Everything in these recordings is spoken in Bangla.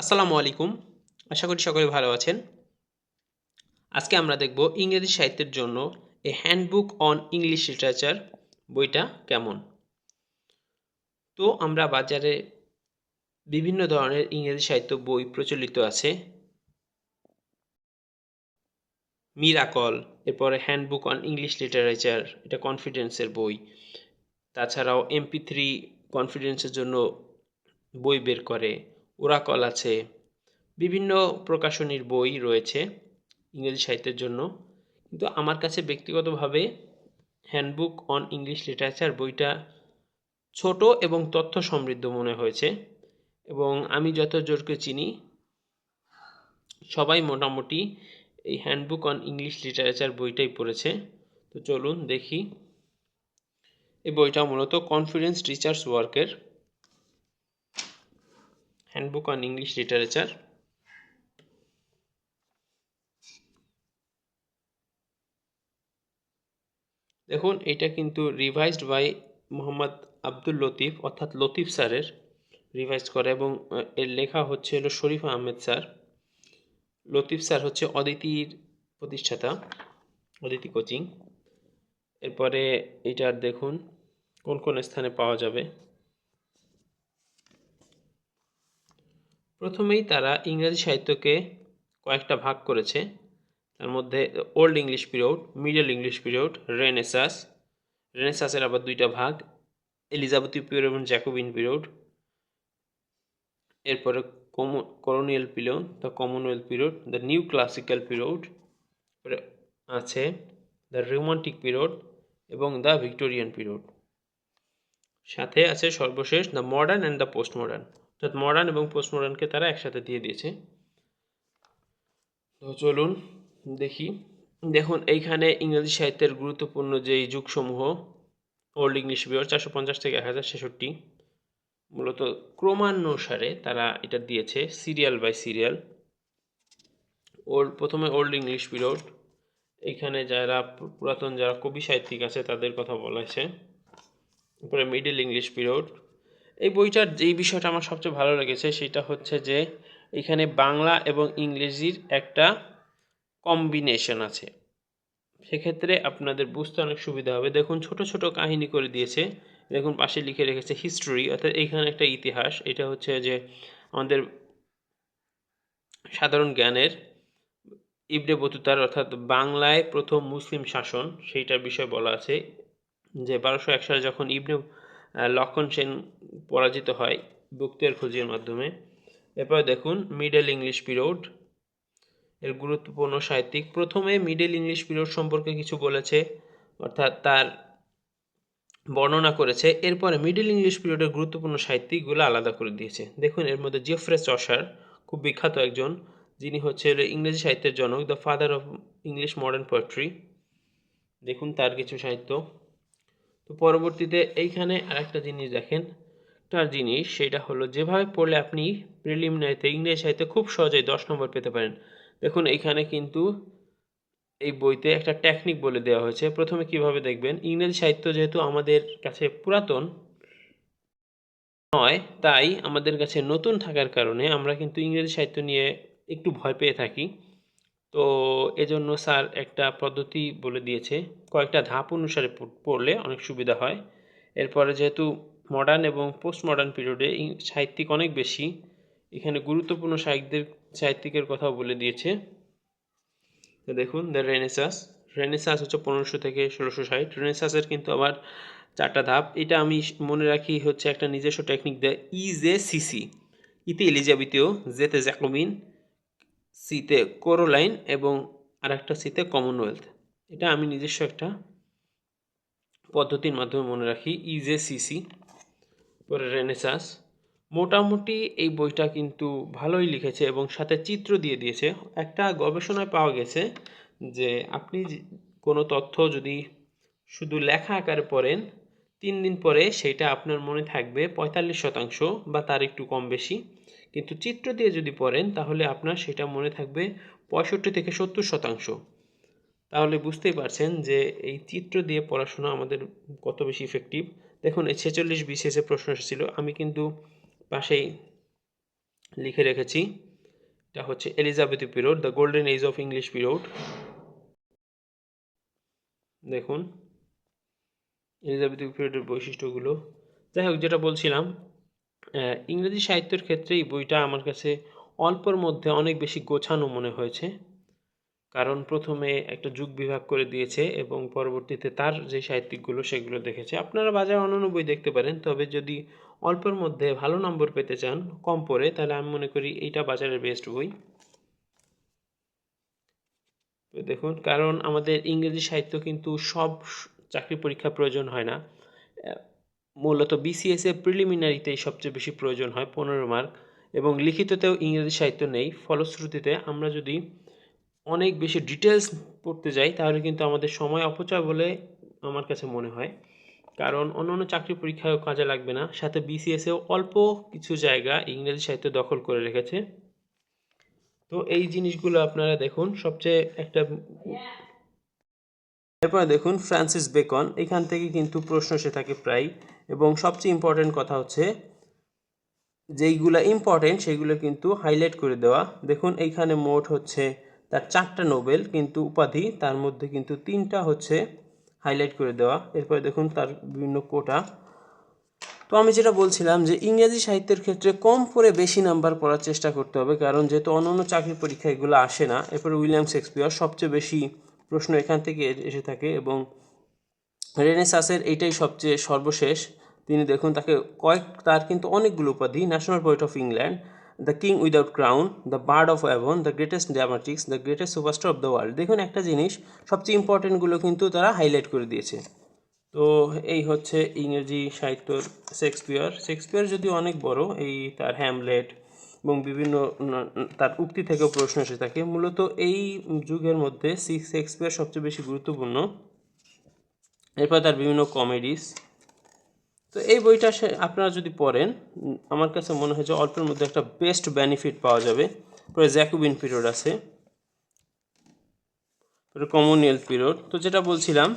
আসসালামু আলাইকুম। আশা করি সকলে ভালো আছেন। আজকে আমরা দেখব ইংরেজি সাহিত্যের জন্য a handbook on English literature বইটা কেমন। তো আমরা বাজারে বিভিন্ন ধরনের ইংরেজি সাহিত্য বই প্রচলিত আছে। মিরাকল, এরপরে হ্যান্ডবুক অন ইংলিশ লিটারেচার, এটা কনফিডেন্সের বই। তাছাড়াও এমপি থ্রি কনফিডেন্সের জন্য বই বের করে। ওরাকল আছে। বিভিন্ন প্রকাশনীর বই রয়েছে ইংরেজি সাহিত্যের জন্য। কিন্তু আমার কাছে ব্যক্তিগতভাবে হ্যান্ডবুক অন ইংলিশ লিটারেচার বইটা ছোট এবং তথ্য সমৃদ্ধ মনে হয়েছে। এবং আমি যত জোরকে চিনি, সবাই মোটামুটি এই হ্যান্ডবুক অন ইংলিশ লিটারেচার বইটাই পড়েছে। তো চলুন দেখি। এই বইটা মূলত কনফিডেন্স টিচার্স ওয়ার্কের। হ্যান্ডবুক অন ইংলিশ লিটারেচার দেখুন, এটা কিন্তু রিভাইজড বাই মোহাম্মদ আব্দুল লতিফ অর্থাৎ লতিফ স্যারের রিভাইজ করে এবং এর লেখা হচ্ছে হলো শরীফ আহমেদ স্যার। লতিফ স্যার হচ্ছে অদিতির প্রতিষ্ঠাতা, অদিতি কোচিং। এরপরে এইটার দেখুন, কোন কোন স্থানে পাওয়া যাবে? প্রথমেই তারা ইংরেজি সাহিত্যকে কয়েকটা ভাগ করেছে। তার মধ্যে old English period middle English period renaissance রেনেসাসের আবার দুইটা ভাগ এলিজাবেথি পিরিয়ড এবং জ্যাকোবিন পিরিয়ড এরপরে colonial period the commonwealth period the new classical period আছে দ্য রোমান্টিক পিরিয়ড এবং দ্য ভিক্টোরিয়ান পিরিয়ড সাথে আছে সর্বশেষ the modern and the post modern অর্থাৎ মডার্ন এবং পোস্ট মডার্নকে তারা একসাথে দিয়ে দিয়েছে। তো চলুন দেখি। দেখুন, এইখানে ইংরেজি সাহিত্যের গুরুত্বপূর্ণ যেই যুগসমূহ ওল্ড ইংলিশ বিয়র চারশো পঞ্চাশ থেকে এক হাজার ছেষট্টি, মূলত ক্রমানুসারে তারা এটা দিয়েছে সিরিয়াল বাই সিরিয়াল ওল্ড প্রথমে ওল্ড ইংলিশ পিরিয়ড এখানে যারা পুরাতন যারা কবি সাহিত্যিক আছে তাদের কথা বলা হয়েছে। তারপরে মিডল ইংলিশ পিরিয়ড এই বইটার যেই বিষয়টা আমার সবচেয়ে ভালো লেগেছে সেটা হচ্ছে যে এখানে বাংলা এবং ইংরেজির একটা কম্বিনেশন আছে। সেক্ষেত্রে আপনাদের বুঝতে অনেক সুবিধা হবে। দেখুন, ছোট ছোট কাহিনী করে দিয়েছে। দেখুন, পাশে লিখে রেখেছে হিস্ট্রি অর্থাৎ এইখানে একটা ইতিহাস। এটা হচ্ছে যে আমাদের সাধারণ জ্ঞানের ইবনে বতুতার, অর্থাৎ বাংলায় প্রথম মুসলিম শাসন, সেইটার বিষয় বলা আছে। যে বারোশো এক সালে যখন ইবনে লক্ষণ সেন পরাজিত হয় বক্তিয়ার খোঁজের মাধ্যমে। এরপর দেখুন মিডল ইংলিশ পিরিয়ড এর গুরুত্বপূর্ণ সাহিত্যিক। প্রথমে মিডল ইংলিশ পিরিয়ড সম্পর্কে কিছু বলেছে, অর্থাৎ তার বর্ণনা করেছে। এরপরে মিডল ইংলিশ পিরিয়ডের গুরুত্বপূর্ণ সাহিত্যিকগুলো আলাদা করে দিয়েছে। দেখুন, এর মধ্যে জিওফ্রে চশার খুব বিখ্যাত একজন, যিনি হচ্ছে ইংরেজি সাহিত্যের জনক the father of English modern poetry দেখুন তার কিছু সাহিত্য। তো পরবর্তীতে এইখানে আরেকটা জিনিস দেখেন। তার জিনিস সেটা হলো, যেভাবে পড়লে আপনি প্রিলিমিনারিতে ইংরেজি সাহিত্যে খুব সহজেই দশ নম্বর পেতে পারেন। দেখুন এইখানে কিন্তু এই বইতে একটা টেকনিক বলে দেওয়া হয়েছে। প্রথমে কীভাবে দেখবেন, ইংরেজি সাহিত্য যেহেতু আমাদের কাছে পুরাতন নয়, তাই আমাদের কাছে নতুন থাকার কারণে আমরা কিন্তু ইংরেজি সাহিত্য নিয়ে একটু ভয় পেয়ে থাকি। তো এজন্য স্যার একটা পদ্ধতি বলে দিয়েছে। কয়েকটা ধাপ অনুসারে পড়লে অনেক সুবিধা হয়। এরপরে যেহেতু মডার্ন এবং পোস্ট মডার্ন পিরিয়ডে সাহিত্যিক অনেক বেশি, এখানে গুরুত্বপূর্ণ সাহিত্যের, সাহিত্যিকের কথাও বলে দিয়েছে। তো দেখুন দ্য রেনেসাস রেনেসাস হচ্ছে পনেরোশো থেকে ষোলোশো ষাট রেনেসাসের কিন্তু আবার চারটা ধাপ। এটা আমি মনে রাখি হচ্ছে একটা নিজস্ব টেকনিক দেয় ইজ সিসি ইতে এলিজাবেথীয় জেতে জ্যাকোবিন সিতে কোরোলাইন এবং আরেকটা সিতে কমনওয়েলথ এটা আমি নিজস্ব একটা পদ্ধতির মাধ্যমে মনে রাখি। ইজে এ সিসি পরে রেনেসাস মোটামুটি এই বইটা কিন্তু ভালোই লিখেছে এবং সাথে চিত্র দিয়ে দিয়েছে। একটা গবেষণায় পাওয়া গেছে যে আপনি কোনো তথ্য যদি শুধু লেখা আকারে পড়েন, তিন দিন পরে সেটা আপনার মনে থাকবে পঁয়তাল্লিশ শতাংশ বা তার একটু কম বেশি। কিন্তু চিত্র দিয়ে যদি পড়েন, তাহলে আপনার সেটা মনে থাকবে পঁয়ষট্টি থেকে সত্তর শতাংশ। তাহলে বুঝতেই পারছেন যে এই চিত্র দিয়ে পড়াশোনা আমাদের কত বেশি ইফেক্টিভ দেখুন, এই ছেচল্লিশ বিসিএসে প্রশ্ন এসেছিল, আমি কিন্তু পাশেই লিখে রেখেছি। এটা হচ্ছে Elizabeth period, the golden age of English period. দেখুন, এলিজাবেথ পিরিয়ডের বৈশিষ্ট্যগুলো। যাই হোক, যেটা বলছিলাম ইংরেজি সাহিত্যের ক্ষেত্রে এই বইটা আমার কাছে অল্পর মধ্যে অনেক বেশি গোছানো মনে হয়েছে। কারণ প্রথমে একটা যুগ বিভাগ করে দিয়েছে এবং পরবর্তীতে তার যে সাহিত্যিকগুলো সেগুলো দেখেছে। আপনারা বাজারে অন্যান্য বই দেখতে পারেন, তবে যদি অল্পের মধ্যে ভালো নম্বর পেতে চান, কম পড়ে, তাহলে আমি মনে করি এইটা বাজারের বেস্ট বই। দেখুন, কারণ আমাদের ইংরেজি সাহিত্য কিন্তু সব চাকরি পরীক্ষা প্রয়োজন হয় না। মূলত বিসিএস এ প্রিলিমিনারিতেই সবচেয়ে বেশি প্রয়োজন হয় পনেরো মার্ক এবং লিখিততেও ইংরেজি সাহিত্য নেই। ফলশ্রুতিতে আমরা যদি অনেক বেশি ডিটেলস পড়তে যাই, তাহলে কিন্তু আমাদের সময় অপচয় বলে আমার কাছে মনে হয়। কারণ অন্য অন্য চাকরি পরীক্ষায়ও কাজে লাগবে না। সাথে বিসিএসেও অল্প কিছু জায়গা ইংরেজি সাহিত্য দখল করে রেখেছে। তো এই জিনিসগুলো আপনারা দেখুন। সবচেয়ে একটা এরপরে দেখুন ফ্রান্সিস বেকন। এখান থেকে কিন্তু প্রশ্ন এসে থাকে প্রায় এবং সবচেয়ে ইম্পর্টেন্ট কথা হচ্ছে, যেইগুলো ইম্পর্টেন্ট সেগুলো কিন্তু হাইলাইট করে দেওয়া। দেখুন, এইখানে মোট হচ্ছে তার চারটা নোবেল, কিন্তু উপাধি তার মধ্যে কিন্তু তিনটা হচ্ছে হাইলাইট করে দেওয়া। এরপরে দেখুন তার বিভিন্ন কোটা। তো আমি যেটা বলছিলাম যে ইংরেজি সাহিত্যের ক্ষেত্রে কম পড়ে বেশি নাম্বার পড়ার চেষ্টা করতে হবে, কারণ যেহেতু অন্যান্য চাকরির পরীক্ষা এগুলো আসে না, এরপরে উইলিয়াম শেক্সপিয়ার সবচেয়ে বেশি প্রশ্ন এখান থেকে এসে থাকে এবং রেনেসাসের এইটাই সবচেয়ে সর্বশেষ। তিনি দেখুন তাকে কয়েক, তার কিন্তু অনেকগুলো উপাধি national poet of England the king without crown the bard of Avon the greatest dramatics the greatest superstar of the world দেখুন একটা জিনিস, সবচেয়ে ইম্পর্টেন্টগুলো কিন্তু তারা হাইলাইট করে দিয়েছে। তো এই হচ্ছে ইংরেজি সাহিত্যর শেক্সপিয়ার শেক্সপিয়ার যদি অনেক বড়, এই তার হ্যামলেট এবং বিভিন্ন তার উক্তি থেকেও প্রশ্ন এসে থাকে। মূলত এই যুগের মধ্যে শেক্সপিয়ার সবচেয়ে বেশি গুরুত্বপূর্ণ। এরপর তার বিভিন্ন কমেডিস তো এই বইটা আপনারা যদি পড়েন আমার কাছে মনে হয় যে অল্পের মধ্যে একটা বেস্ট বেনিফিট পাওয়া যাবে। পরে জ্যাকুবিন পিরিয়ড আছে। পরে কমনওয়েলথ পিরিয়ড। তো যেটা বলছিলাম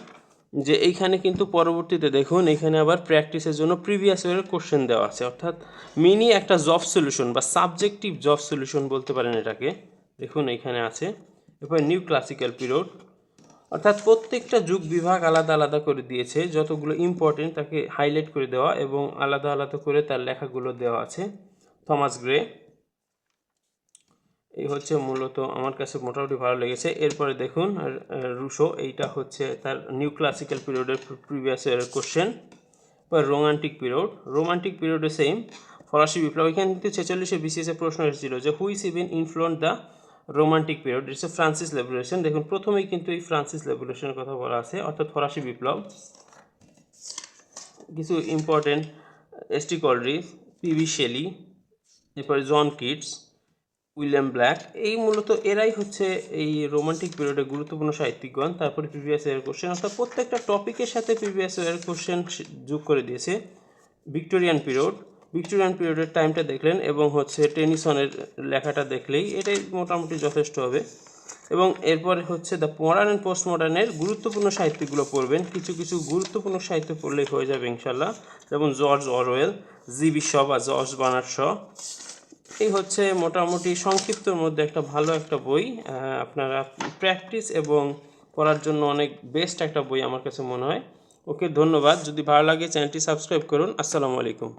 যে এইখানে কিন্তু পরবর্তীতে দেখুন, এখানে আবার প্র্যাকটিসের জন্য প্রিভিয়াস ইয়ারের কোশ্চেন দেওয়া আছে। অর্থাৎ মিনি একটা জব সলিউশন বা সাবজেক্টিভ জব সলিউশন বলতে পারেন এটাকে। দেখুন, এখানে আছে। এরপর নিউ ক্লাসিক্যাল পিরিয়ড অর্থাৎ প্রত্যেকটা যুগ বিভাগ আলাদা আলাদা করে দিয়েছে, যতগুলো ইম্পর্টেন্ট তাকে হাইলাইট করে দেওয়া এবং আলাদা আলাদা করে তার লেখাগুলো দেওয়া আছে। থমাস গ্রে এই হচ্ছে মূলত আমার কাছে মোটামুটি ভালো লেগেছে। এরপরে দেখুন রুশো, এইটা হচ্ছে তার নিউ ক্লাসিক্যাল পিরিয়ডের প্রিভিয়াস ইয়ারের কোশ্চেন বা রোমান্টিক পিরিয়ড রোমান্টিক পিরিয়ডে সেম ফরাসি বিপ্লব। এখানে কিন্তু ছেচল্লিশে বিসিএসে প্রশ্ন এসেছিল যে which event influenced the romantic period it's French revolution দেখুন, প্রথমেই কিন্তু এই ফ্রান্সিস রেভলিউশনের কথা বলা আছে, অর্থাৎ ফরাসি বিপ্লব। কিছু important S T Coleridge P B Shelley এরপরে জন কিটস উইলিয়াম ব্ল্যাক এই মূলত এরাই হচ্ছে এই রোমান্টিক পিরিয়ডে গুরুত্বপূর্ণ সাহিত্যিকগণ। তারপরে প্রিভিয়াস ইয়ার কোশ্চেন অর্থাৎ প্রত্যেকটা টপিকের সাথে প্রিভিয়াস ইয়ার কোশ্চেন যোগ করে দিয়েছে। ভিক্টোরিয়ান পিরিয়ড ভিক্টোরিয়ান পিরিয়ডের টাইমটা দেখলেন এবং হচ্ছে টেনিসনের লেখাটা দেখলেই এটাই মোটামুটি যথেষ্ট হবে। এবং এরপরে হচ্ছে দ্য মডার্ন অ্যান্ড পোস্ট মডার্নের গুরুত্বপূর্ণ সাহিত্যগুলো পড়বেন। কিছু কিছু গুরুত্বপূর্ণ সাহিত্য পড়লেই হয়ে যাবে ইনশাল্লাহ যেমন জর্জ অরওয়েল, জি শ বা জর্জ বানার শ। এই হচ্ছে মোটামুটি সংক্ষিপ্তর মধ্যে একটা ভালো একটা বই। আপনারা প্র্যাকটিস এবং পড়ার জন্য অনেক বেস্ট একটা বই আমার কাছে মনে হয়। ওকে, ধন্যবাদ। যদি ভালো লাগে চ্যানেলটি সাবস্ক্রাইব করুন। আসসালামু আলাইকুম।